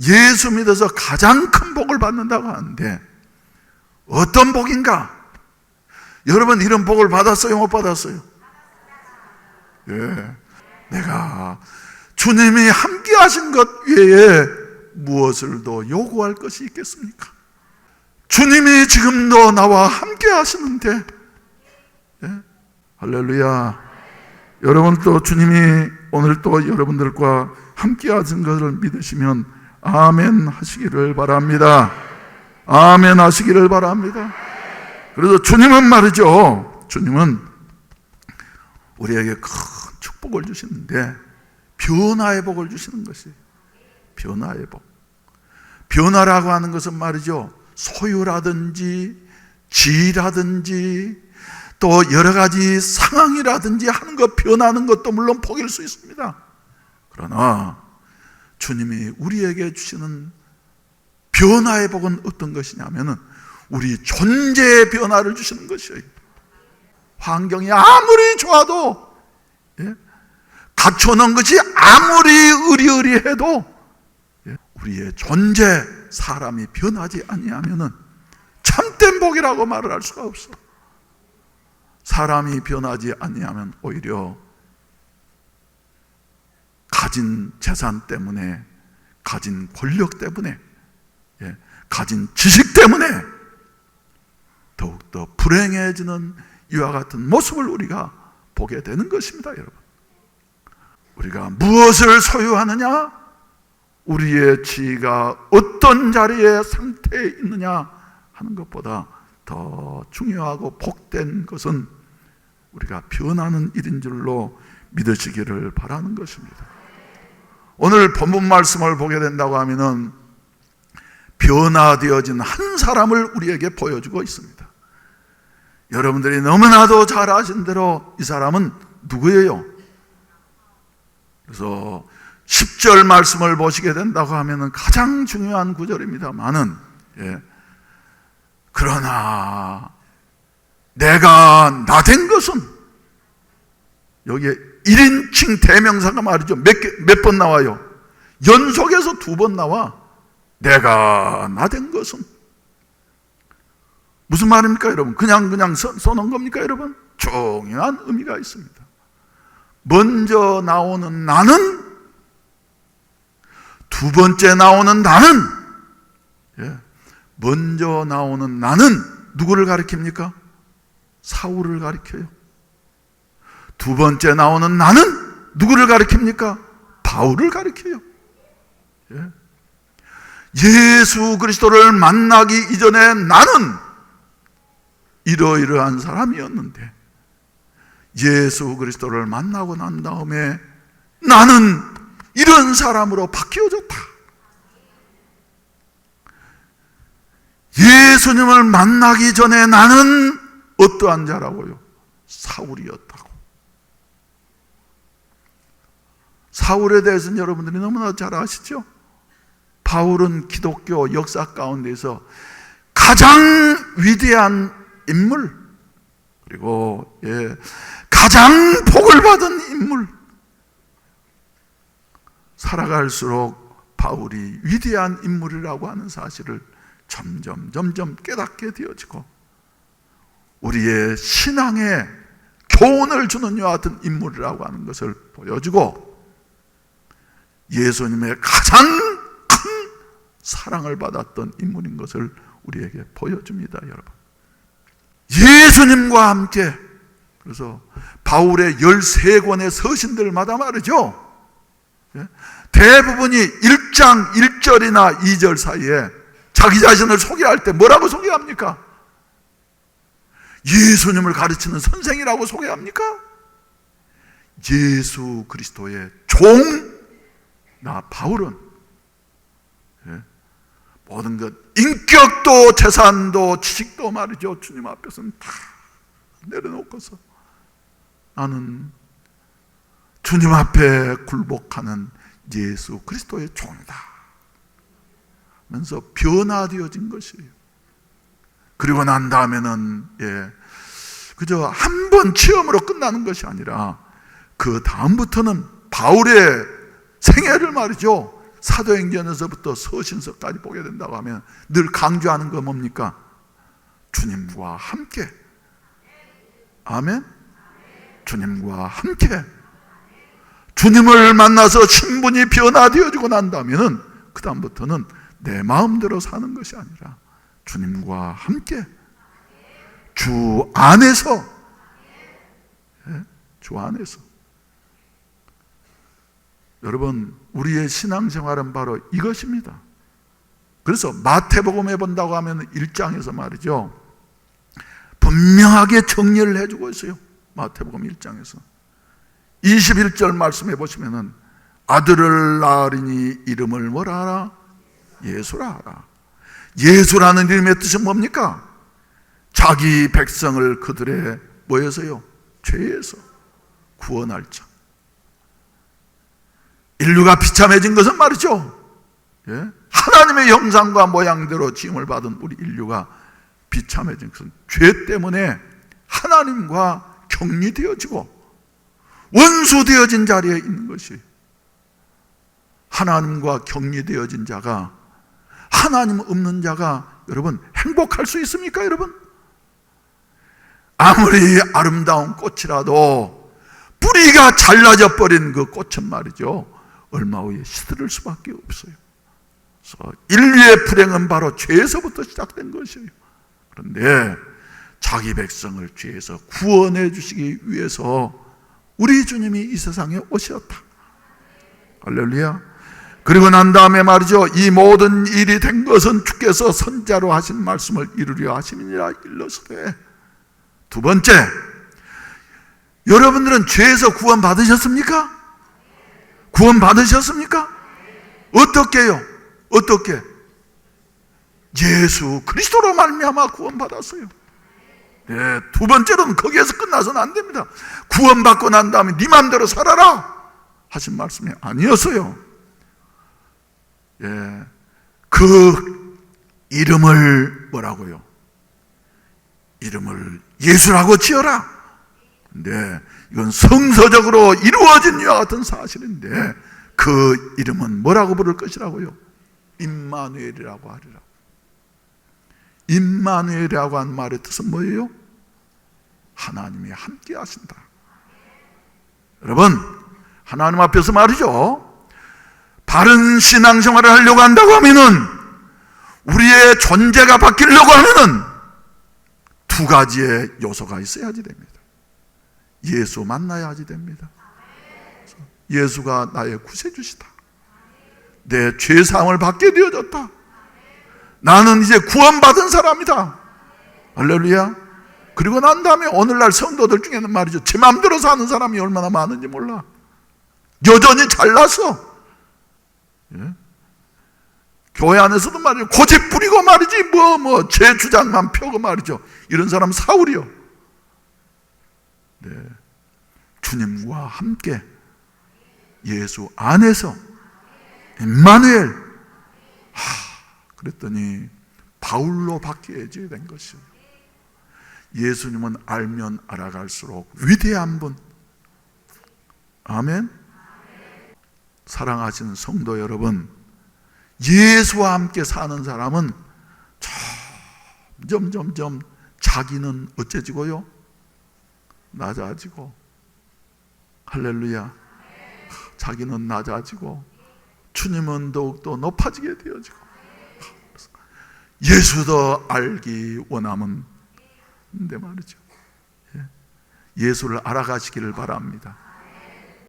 예수 믿어서 가장 큰 복을 받는다고 하는데 어떤 복인가? 여러분 이런 복을 받았어요? 못 받았어요? 예. 내가 주님이 함께 하신 것 외에 무엇을 더 요구할 것이 있겠습니까? 주님이 지금도 나와 함께 하시는데 예? 할렐루야 여러분 또 주님이 오늘 또 여러분들과 함께 하신 것을 믿으시면 아멘 하시기를 바랍니다. 아멘 하시기를 바랍니다. 그래서 주님은 말이죠. 주님은 우리에게 큰 축복을 주시는데 변화의 복을 주시는 것이 변화의 복. 변화라고 하는 것은 말이죠. 소유라든지 지라든지 또 여러 가지 상황이라든지 하는 것 변하는 것도 물론 복일 수 있습니다. 그러나 주님이 우리에게 주시는 변화의 복은 어떤 것이냐면은 우리 존재의 변화를 주시는 것이에요. 환경이 아무리 좋아도 예? 갖춰놓은 것이 아무리 의리의리해도 예? 우리의 존재 사람이 변하지 아니하면은 참된 복이라고 말을 할 수가 없어. 사람이 변하지 아니하면 오히려 가진 재산 때문에, 가진 권력 때문에, 예, 가진 지식 때문에 더욱더 불행해지는 이와 같은 모습을 우리가 보게 되는 것입니다, 여러분. 우리가 무엇을 소유하느냐? 우리의 지위가 어떤 자리의 상태에 있느냐 하는 것보다 더 중요하고 복된 것은 우리가 변하는 일인 줄로 믿으시기를 바라는 것입니다. 오늘 본문 말씀을 보게 된다고 하면은 변화되어진 한 사람을 우리에게 보여주고 있습니다. 여러분들이 너무나도 잘 아신 대로 이 사람은 누구예요? 그래서 10절 말씀을 보시게 된다고 하면 가장 중요한 구절입니다만은, 예. 그러나 내가 나 된 것은 여기에 1인칭 대명사가 말이죠. 몇, 몇 번 나와요? 연속해서 두 번 나와. 내가 나 된 것은 무슨 말입니까, 여러분? 그냥 그냥 써, 써놓은 겁니까, 여러분? 중요한 의미가 있습니다. 먼저 나오는 나는 두 번째 나오는 나는 예, 먼저 나오는 나는 누구를 가리킵니까? 사울을 가리켜요. 두 번째 나오는 나는 누구를 가리킵니까? 바울을 가리켜요. 예. 예수 그리스도를 만나기 이전에 나는 이러이러한 사람이었는데 예수 그리스도를 만나고 난 다음에 나는 이런 사람으로 바뀌어졌다. 예수님을 만나기 전에 나는 어떠한 자라고요? 사울이었다고. 사울에 대해서는 여러분들이 너무나 잘 아시죠? 바울은 기독교 역사 가운데서 가장 위대한 인물, 그리고 예, 가장 복을 받은 인물, 살아갈수록 바울이 위대한 인물이라고 하는 사실을 점점 점점 깨닫게 되어지고 우리의 신앙에 교훈을 주는 이와 같은 인물이라고 하는 것을 보여주고 예수님의 가장 큰 사랑을 받았던 인물인 것을 우리에게 보여줍니다, 여러분. 예수님과 함께 그래서 바울의 13권의 서신들마다 말이죠. 예? 대부분이 1장 1절이나 2절 사이에 자기 자신을 소개할 때 뭐라고 소개합니까? 예수님을 가르치는 선생이라고 소개합니까? 예수 그리스도의 종, 나 바울은 예? 모든 것, 인격도 재산도 지식도 말이죠. 주님 앞에서는 다 내려놓고서 나는 주님 앞에 굴복하는 예수 그리스도의 종이다. 면서 변화되어진 것이에요. 그리고 난 다음에는 예, 그저 한 번 체험으로 끝나는 것이 아니라 그 다음부터는 바울의 생애를 말이죠. 사도행전에서부터 서신서까지 보게 된다고 하면 늘 강조하는 거 뭡니까? 주님과 함께. 아멘. 주님과 함께. 주님을 만나서 신분이 변화되어지고 난다면은 그다음부터는 내 마음대로 사는 것이 아니라 주님과 함께 주 안에서 예? 주 안에서 여러분 우리의 신앙생활은 바로 이것입니다. 그래서 마태복음에 본다고 하면 1장에서 말이죠. 분명하게 정리를 해주고 있어요. 마태복음 1장에서. 21절 말씀해 보시면은 아들을 낳으리니 이름을 뭐라 하라? 예수라 하라. 예수라는 이름의 뜻은 뭡니까? 자기 백성을 그들의 뭐에서요? 죄에서 구원할 자. 인류가 비참해진 것은 말이죠. 예? 하나님의 형상과 모양대로 지음을 받은 우리 인류가 비참해진 것은 죄 때문에 하나님과 격리되어지고 원수되어진 자리에 있는 것이 하나님과 격리되어진 자가 하나님 없는 자가 여러분 행복할 수 있습니까 여러분? 아무리 아름다운 꽃이라도 뿌리가 잘라져 버린 그 꽃은 말이죠 얼마 후에 시들을 수밖에 없어요 그래서 인류의 불행은 바로 죄에서부터 시작된 것이에요 그런데 자기 백성을 죄에서 구원해 주시기 위해서 우리 주님이 이 세상에 오셨다. 할렐루야. 그리고 난 다음에 말이죠. 이 모든 일이 된 것은 주께서 선자로 하신 말씀을 이루려 하심이니라 일러서되 두 번째 여러분들은 죄에서 구원 받으셨습니까? 구원 받으셨습니까? 어떻게요? 어떻게? 예수 그리스도로 말미암아 구원 받았어요. 예, 두 번째로는 거기에서 끝나서는 안 됩니다. 구원받고 난 다음에 네 맘대로 살아라 하신 말씀이 아니었어요. 예, 그 이름을 뭐라고요? 이름을 예수라고 지어라. 근데 이건 성서적으로 이루어진 이와 같은 사실인데 그 이름은 뭐라고 부를 것이라고요? 임마누엘이라고 하리라. 임마누엘이라고 한 말의 뜻은 뭐예요? 하나님이 함께 하신다. 여러분, 하나님 앞에서 말이죠. 바른 신앙생활을 하려고 한다고 하면은 우리의 존재가 바뀌려고 하면은 두 가지의 요소가 있어야지 됩니다. 예수 만나야지 됩니다. 예수가 나의 구세주시다. 내 죄사함을 받게 되어졌다. 나는 이제 구원받은 사람이다. 할렐루야. 그리고 난 다음에 오늘날 성도들 중에는 말이죠. 제 마음대로 사는 사람이 얼마나 많은지 몰라. 여전히 잘났어. 예? 교회 안에서도 말이죠. 고집 부리고 말이지, 뭐, 뭐, 제 주장만 펴고 말이죠. 이런 사람 사울이요. 네. 주님과 함께 예수 안에서 임마누엘 하, 그랬더니 바울로 바뀌어야지 된 것이에요. 예수님은 알면 알아갈수록 위대한 분. 아멘. 사랑하시는 성도 여러분, 예수와 함께 사는 사람은 점점 점점 자기는 어째지고요? 낮아지고 할렐루야. 자기는 낮아지고 주님은 더욱더 높아지게 되어지고 예수도 알기 원함은 데 말이죠. 예. 예수를 알아가시기를 바랍니다.